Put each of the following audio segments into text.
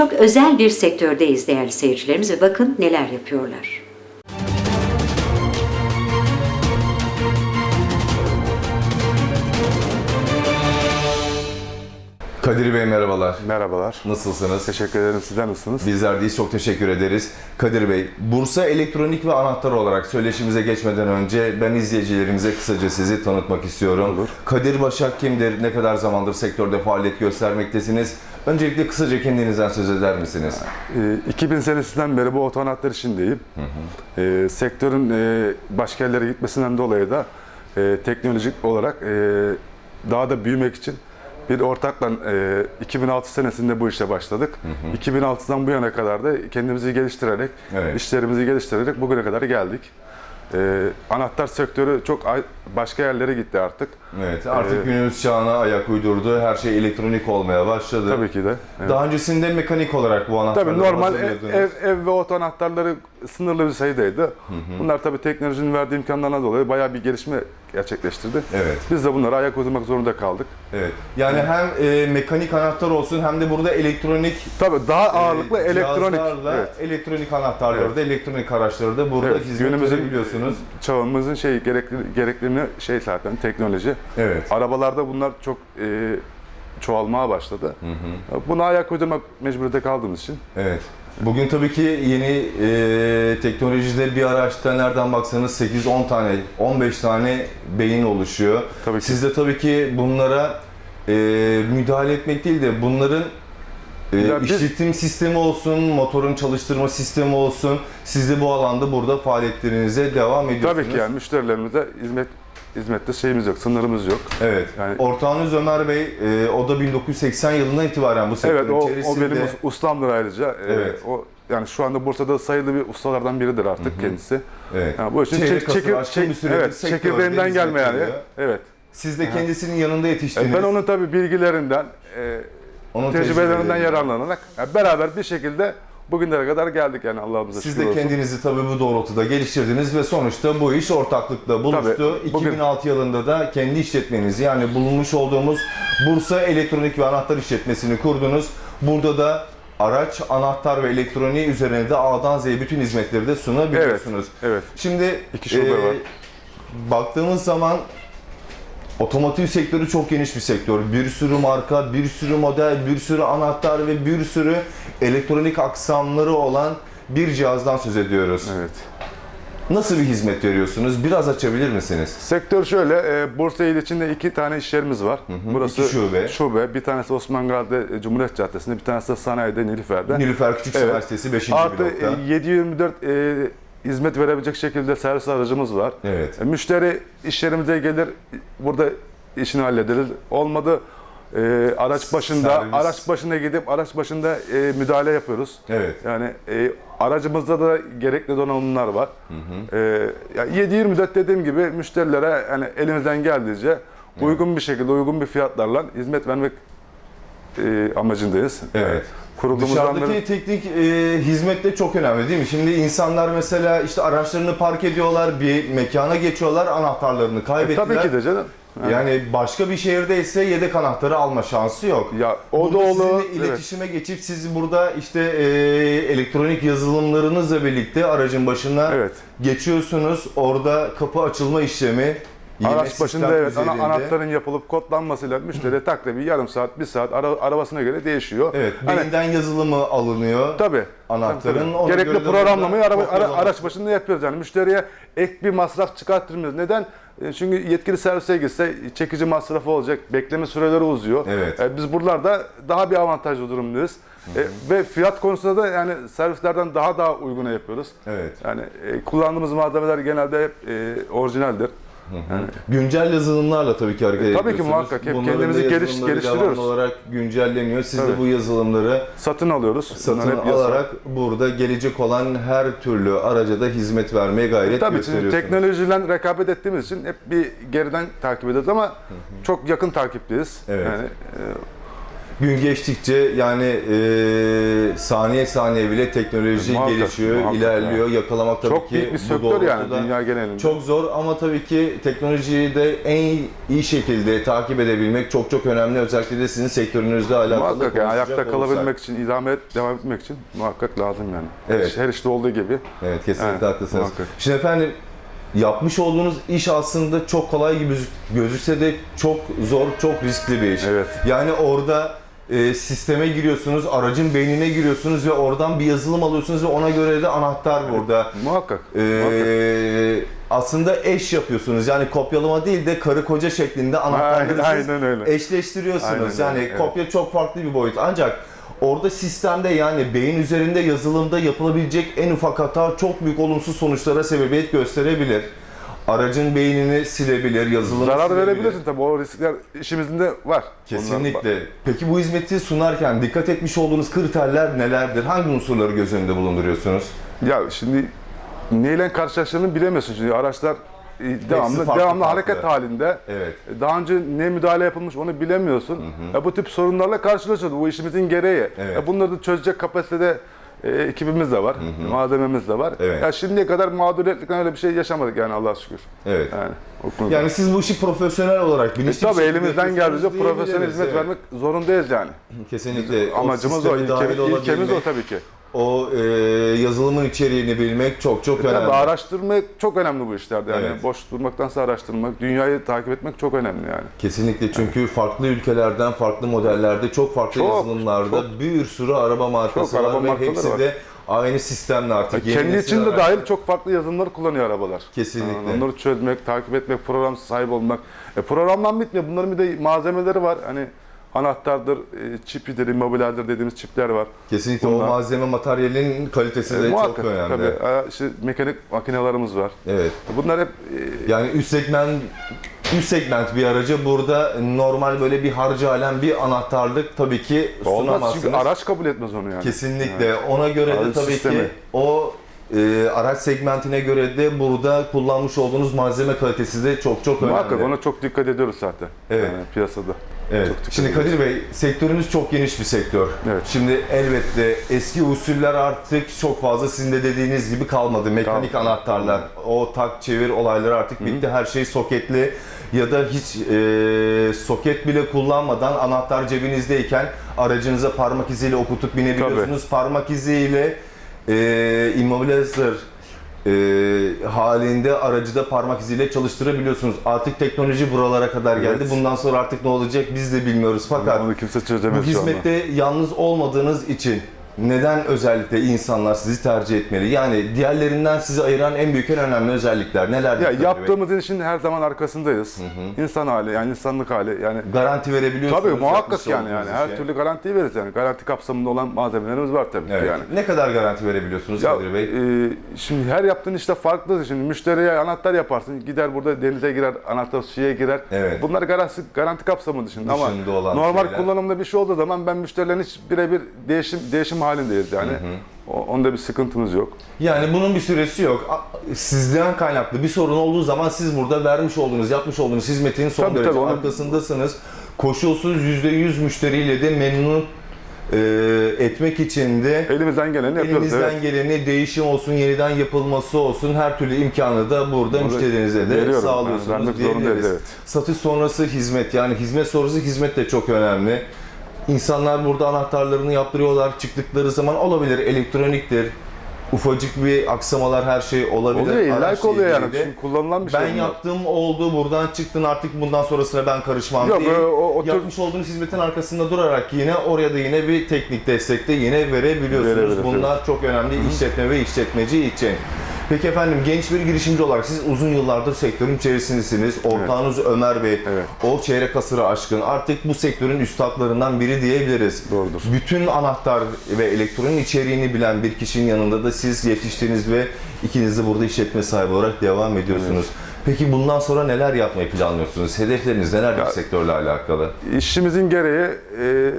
çok özel bir sektördeyiz değerli seyircilerimiz ve bakın neler yapıyorlar. Kadir Bey merhabalar. Merhabalar. Nasılsınız? Teşekkür ederim. Sizler nasılsınız? Bizler deyiz. Çok teşekkür ederiz. Kadir Bey, Bursa Elektronik ve Anahtar olarak söyleşimize geçmeden önce ben izleyicilerimize kısaca sizi tanıtmak istiyorum. Olur. Kadir Başak kimdir? Ne kadar zamandır sektörde faaliyet göstermektesiniz? Öncelikle kısaca kendinizden söz eder misiniz? Ee, 2000 senesinden beri bu otomatlar işindeyim. Ee, sektörün e, başka yerlere gitmesinden dolayı da e, teknolojik olarak e, daha da büyümek için bir ortakla e, 2006 senesinde bu işe başladık. 2006'dan bu yana kadar da kendimizi geliştirerek, Evet. işlerimizi geliştirerek bugüne kadar geldik. Ee, anahtar sektörü çok başka yerlere gitti artık. Evet, artık Ee, günümüz çağına ayak uydurdu. Her şey elektronik olmaya başladı. Tabii ki de. Evet. Daha öncesinde mekanik olarak bu anahtarları Tabii normal ev, ev ve oto anahtarları sınırlı bir sayıdaydı. Bunlar tabii teknolojinin verdiği imkanlarına dolayı bayağı bir gelişme gerçekleştirdi. Evet. Biz de bunlara ayak uydurmak zorunda kaldık. Evet. Yani hem e, mekanik anahtar olsun hem de burada elektronik Tabii daha ağırlıklı e, elektronik. Evet. elektronik anahtarları Evet. da elektronik araçları da burada Evet, hizmet günümüzün verebiliyorsunuz. çağımızın şey gerekli gereklimini şey zaten teknoloji. Evet. Arabalarda bunlar çok e, çoğalmaya başladı. Buna ayak uydurmak mecburiyete kaldığımız için. Evet. Bugün tabii ki yeni e, teknolojide bir araçta nereden baksanız 8-10 tane, 15 tane beyin oluşuyor. Tabii ki. Siz de tabii ki bunlara e, müdahale etmek değil de bunların e, Ya biz- işletim sistemi olsun, motorun çalıştırma sistemi olsun. Siz de bu alanda burada faaliyetlerinize devam ediyorsunuz. Tabii ki yani müşterilerimize hizmet hizmette şeyimiz yok, sınırımız yok. Evet. Yani- Ortağınız Ömer Bey, e, o da 1980 yılından itibaren bu sektörün Evet o, o içerisinde. benim us- ustamdır ayrıca. Ee, Evet. o yani şu anda Bursa'da sayılı bir ustalardan biridir artık kendisi. Evet. Yani bu işin çek- çekir- çek- evet, çekirdeğinden gelme yani. Evet. Siz de kendisinin yanında yetiştiniz. E, Ben onun tabii bilgilerinden, e, Onun tecrübelerinden tecrübelerinden. yararlanarak yani beraber bir şekilde bugünlere kadar geldik yani Allah'ımıza Siz şükür de olsun. kendinizi tabii bu doğrultuda geliştirdiniz ve sonuçta bu iş ortaklıkla buluştu. Tabii, bugün- 2006 yılında da kendi işletmenizi yani bulunmuş olduğumuz Bursa Elektronik ve Anahtar işletmesini kurdunuz. Burada da araç, anahtar ve elektroniği üzerine de A'dan Z'ye bütün hizmetleri de sunabiliyorsunuz. Evet. Şimdi İki şube var. baktığımız zaman otomotiv sektörü çok geniş bir sektör. Bir sürü marka, bir sürü model, bir sürü anahtar ve bir sürü elektronik aksamları olan bir cihazdan söz ediyoruz. Evet. Nasıl bir hizmet veriyorsunuz? Biraz açabilir misiniz? Sektör şöyle, e, Bursa il içinde iki tane iş yerimiz var. Burası iki şube. şube. Bir tanesi Osman Gazi'de e, Cumhuriyet Caddesi'nde, bir tanesi de Sanayi'de Nilüfer'de. Nilüfer Küçük Evet. Üniversitesi 5. Artı blokta. e, 724 e, hizmet verebilecek şekilde servis aracımız var. Evet. E, Müşteri iş yerimize gelir, burada işini hallederiz. Olmadı e, araç başında, Servis. araç başına gidip araç başında e, müdahale yapıyoruz. Evet. Yani e, aracımızda da gerekli donanımlar var. E, ya 7-24 dediğim gibi müşterilere yani elimizden geldiğince uygun bir şekilde, uygun bir fiyatlarla hizmet vermek e, amacındayız. Evet. Kurulduğumuzdan Dışarıdaki beri- teknik e, hizmet de çok önemli değil mi? Şimdi insanlar mesela işte araçlarını park ediyorlar, bir mekana geçiyorlar, anahtarlarını kaybettiler. E, Tabii ki de canım. Yani başka bir şehirdeyse yedek anahtarı alma şansı yok. Ya o da Burada olur. sizinle iletişime geçip siz burada işte e, elektronik yazılımlarınızla birlikte aracın başına Evet. geçiyorsunuz. Orada kapı açılma işlemi Araç başında evet ana, anahtarın yapılıp kodlanmasıyla müşteri takribi yarım saat, bir saat ara, arabasına göre değişiyor. Evet, Hani, beyinden yazılımı alınıyor. tabii. Anahtarın, Tabii, göre Gerekli de programlamayı araba, ara- araç başında yapıyoruz. Yani müşteriye ek bir masraf çıkarttırmıyoruz. Neden? E, Çünkü yetkili servise gitse çekici masrafı olacak, bekleme süreleri uzuyor. Evet. E, Biz buralarda daha bir avantajlı durumdayız. E, Ve fiyat konusunda da yani servislerden daha daha uyguna yapıyoruz. Evet. Yani e, kullandığımız malzemeler genelde hep e, orijinaldir. Yani Güncel yazılımlarla tabii ki hareket E, tabii ki ediyorsunuz. muhakkak. Hep Bunların kendimizi geliş- geliştiriyoruz. olarak güncelleniyor. Siz de Tabii. bu yazılımları satın alıyoruz. satın hep alarak burada gelecek olan her türlü araca da hizmet vermeye gayret Tabii şimdi gösteriyorsunuz. teknolojiyle rekabet ettiğimiz için hep bir geriden takip ediyoruz ama çok yakın takipteyiz. Evet. Yani gün geçtikçe yani e, saniye saniye bile teknoloji Muhakkak, gelişiyor, muhakkak ilerliyor. Yakalamak tabii Çok ki büyük bir sektör yani dünya genelinde. Çok zor ama tabii ki teknolojiyi de en iyi şekilde takip edebilmek çok çok önemli. Özellikle de sizin sektörünüzle alakalı Muhakkak yani ayakta olursak. kalabilmek için, idame et, devam etmek için muhakkak lazım yani. Evet. Her işte olduğu gibi. Evet kesinlikle Evet, haklısınız. muhakkak. Şimdi efendim yapmış olduğunuz iş aslında çok kolay gibi gözük- gözükse de çok zor, çok riskli bir iş. Evet. Yani orada e, sisteme giriyorsunuz, aracın beynine giriyorsunuz ve oradan bir yazılım alıyorsunuz ve ona göre de anahtar burada. Muhakkak. Ee, muhakkak. aslında eş yapıyorsunuz. Yani kopyalama değil de karı koca şeklinde anahtarları Aynen, aynen öyle. eşleştiriyorsunuz. Aynen öyle, yani evet. kopya çok farklı bir boyut. Ancak orada sistemde yani beyin üzerinde yazılımda yapılabilecek en ufak hata çok büyük olumsuz sonuçlara sebebiyet gösterebilir. Aracın beynini silebilir, yazılımı Zarar silebilir. verebilirsin tabii o riskler işimizin de var. Kesinlikle. Peki bu hizmeti sunarken dikkat etmiş olduğunuz kriterler nelerdir? Hangi unsurları göz önünde bulunduruyorsunuz? Ya şimdi neyle karşılaştığını bilemiyorsun şimdi araçlar e, devamlı farklı, devamlı farklı. hareket halinde. Evet. Daha önce ne müdahale yapılmış onu bilemiyorsun. Ya bu tip sorunlarla karşılaşıyoruz. Bu işimizin gereği. Evet. Ya bunları da çözecek kapasitede e, ekibimiz de var, malzememiz de var. Evet. Ya şimdiye kadar mağduriyetlikten öyle bir şey yaşamadık yani Allah'a şükür. Evet. Yani o. Yani siz bu işi profesyonel olarak E, bilinçli bir tabii elimizden geldiğince profesyonel hizmet evet. vermek zorundayız yani. Kesinlikle. Amacımız o, dahil ilke, ilkemiz o tabii ki. O e, yazılımın içeriğini bilmek çok çok önemli. E, Tabii araştırmak çok önemli bu işlerde yani Evet. boş durmaktansa araştırmak, dünyayı takip etmek çok önemli yani. Kesinlikle çünkü farklı ülkelerden, farklı modellerde, çok farklı Çok, yazılımlarda bir sürü araba markası Çok var araba ve hepsi var. de aynı sistemle artık. yeni Kendi içinde araçlar. dahil çok farklı yazılımları kullanıyor arabalar. Kesinlikle. Yani onları çözmek, takip etmek, program sahibi olmak. E, programdan bitmiyor. Bunların bir de malzemeleri var. Hani anahtardır, e, çipidir, immobilerdir dediğimiz çipler var. Kesinlikle Bunlar- o malzeme materyalinin kalitesi E, de çok muhakkak önemli. tabii. E, işte mekanik makinelerimiz var. Evet. Bunlar hep e, Yani üst segment üst segment bir aracı burada normal böyle bir harcı alem bir anahtarlık tabii ki olmaz sunamazsınız. çünkü araç kabul etmez onu yani. Kesinlikle. Ona göre de Aracı tabii sistemi. ki o e, araç segmentine göre de burada kullanmış olduğunuz malzeme kalitesi de çok çok önemli. Muhakkak ona çok dikkat ediyoruz zaten. Evet. Yani piyasada. Evet. Çok Şimdi. Kadir Bey, sektörünüz çok geniş bir sektör. Evet. Şimdi elbette eski usuller artık çok fazla sizin de dediğiniz gibi kalmadı. Mekanik Kalmadı. anahtarlar, o tak çevir olayları artık bitti. Her şey soketli ya da hiç e, soket bile kullanmadan anahtar cebinizdeyken aracınıza parmak iziyle okutup binebiliyorsunuz. Parmak iziyle e, immobilizer e, halinde aracı da parmak iziyle çalıştırabiliyorsunuz. Artık teknoloji buralara kadar geldi. Evet. Bundan sonra artık ne olacak biz de bilmiyoruz. Fakat Onu kimse bu çözemez anda. hizmette yalnız olmadığınız için neden özellikle insanlar sizi tercih etmeli? Yani diğerlerinden sizi ayıran en büyük en önemli özellikler nelerdir? Ya Bey? yaptığımız işin her zaman arkasındayız. İnsan hali yani insanlık hali yani garanti verebiliyorsunuz. Tabii muhakkak yapmış yani olduğunuz yani her işe. türlü garantiyi veririz yani. Garanti kapsamında olan malzemelerimiz var tabii ki Evet. yani. Ne kadar garanti verebiliyorsunuz Ya, Kadir Bey? e, şimdi her yaptığın işte farklı. Şimdi müşteriye anahtar yaparsın. Gider burada denize girer, anahtar suya girer. Evet. Bunlar garanti, garanti kapsamı dışında, Dışında ama olan normal şeyler. kullanımda bir şey olduğu zaman ben müşterilerin hiç birebir değişim değişim halindeyiz yani. O- onda bir sıkıntımız yok. Yani bunun bir süresi yok. Sizden kaynaklı bir sorun olduğu zaman siz burada vermiş olduğunuz, yapmış olduğunuz hizmetin son Tabii, derece tabii, onu- arkasındasınız. Koşulsuz %100 müşteriyle de memnun e, etmek için de Elimizden geleni yapıyoruz. elinizden Evet. geleni değişim olsun, yeniden yapılması olsun her türlü imkanı da burada müşterinize de veriyorum. Yani sağlıyorsunuz vermek diyebiliriz. evet. Satış sonrası hizmet yani hizmet sonrası hizmet de çok önemli. İnsanlar burada anahtarlarını yaptırıyorlar. Çıktıkları zaman olabilir elektroniktir. Ufacık bir aksamalar her şey olabilir. Oluyor ki oluyor yani. de. Çünkü kullanılan bir şey. Ben yaptım oldu buradan çıktın artık bundan sonrasına ben karışmam Yok, değil. o- o- o tür- Yapmış olduğunuz hizmetin arkasında durarak yine oraya da yine bir teknik destekte yine verebiliyorsunuz. Bunlar çok önemli işletme ve işletmeci için. Peki efendim genç bir girişimci olarak siz uzun yıllardır sektörün içerisindesiniz. Ortağınız Ömer Bey, Evet. o çeyrek asırı aşkın artık bu sektörün üstadlarından biri diyebiliriz. Doğrudur. Bütün anahtar ve elektronik içeriğini bilen bir kişinin yanında da siz yetiştiniz ve ikiniz de burada işletme sahibi olarak devam ediyorsunuz. Peki bundan sonra neler yapmayı planlıyorsunuz? Hedefleriniz neler bu Ya- sektörle alakalı? İşimizin gereği e,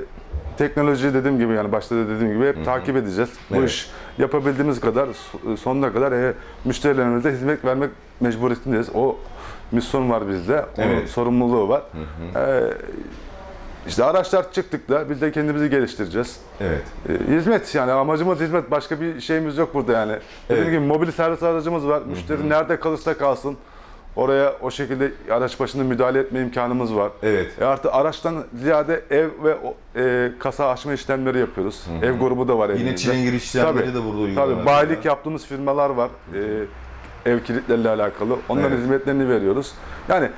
teknoloji dediğim gibi yani başta da dediğim gibi hep takip edeceğiz. Bu Evet. iş yapabildiğimiz kadar so- sonuna kadar e, müşterilerimize hizmet vermek mecburiyetindeyiz. O misyon var bizde. Onun Evet. sorumluluğu var. E, işte araçlar biz de kendimizi geliştireceğiz. Evet. E, hizmet yani amacımız hizmet. Başka bir şeyimiz yok burada yani. Dediğim Evet. gibi mobil servis aracımız var. Müşteri nerede kalırsa kalsın. Oraya o şekilde araç başında müdahale etme imkanımız var. Evet. E artı araçtan ziyade ev ve e, kasa açma işlemleri yapıyoruz. Ev grubu da var Yine elimizde. çilingir işlemleri Tabii. de burada uygulanıyor. Tabii bayilik yaptığımız firmalar var. E, ev kilitleriyle alakalı. Onların Evet. hizmetlerini veriyoruz. Yani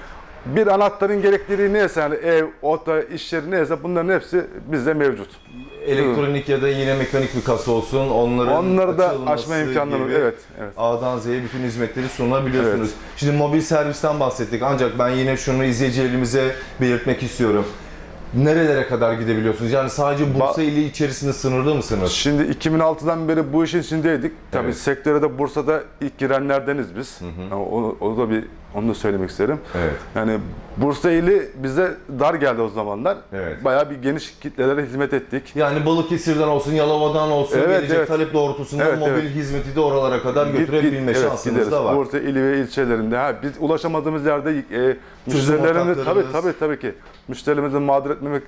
bir anahtarın gerekliliği neyse yani ev, oda, iş yeri neyse bunların hepsi bizde mevcut. Elektronik ya da yine mekanik bir kasa olsun. Onların Onları da açılması açma imkanları gibi evet evet. A'dan Z'ye bütün hizmetleri sunabiliyorsunuz. Evet. Şimdi mobil servisten bahsettik ancak ben yine şunu izleyicilerimize belirtmek istiyorum. Nerelere kadar gidebiliyorsunuz? Yani sadece Bursa ili içerisinde sınırlı mısınız? Şimdi 2006'dan beri bu işin içindeydik. Tabii Evet. sektöre de Bursa'da ilk girenlerdeniz biz. Yani o, o da bir onu da söylemek isterim. Evet. Yani Bursa ili bize dar geldi o zamanlar. Evet. Bayağı bir geniş kitlelere hizmet ettik. Yani Balıkesir'den olsun, Yalova'dan olsun Evet, gelecek evet. talep doğrultusunda Evet, mobil evet. hizmeti de oralara kadar Git- götürebilme git- evet, şansınız gideriz. da var. Bursa ili ve ilçelerinde. Ha, biz ulaşamadığımız yerde e, müşterilerimiz tabii tabii tabii ki müşterilerimizi mağdur etmemek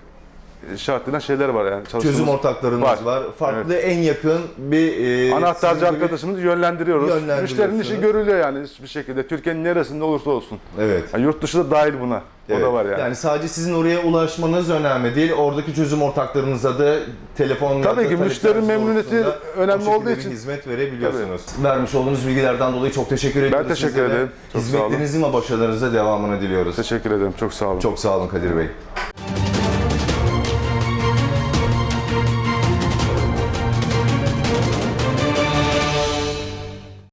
şartıyla şeyler var yani. Çözüm ortaklarınız var. Var. Farklı en yakın bir e, Anahtarcı arkadaşımızı yönlendiriyoruz. Müşterinin işi görülüyor yani hiçbir şekilde. Türkiye'nin neresinde olursa olsun. Evet. Yani yurt dışı da dahil buna. Evet. O da var yani. Yani sadece sizin oraya ulaşmanız önemli değil. Oradaki çözüm ortaklarınıza da telefon Tabii ki müşteri memnuniyeti önemli olduğu bir için- hizmet verebiliyorsunuz. Vermiş olduğunuz bilgilerden dolayı çok teşekkür ediyoruz. teşekkür size de. ederim. Çok. Hizmetlerinizin ve başarılarınıza devamını diliyoruz. Teşekkür ederim. Çok sağ olun. Çok sağ olun Kadir Bey.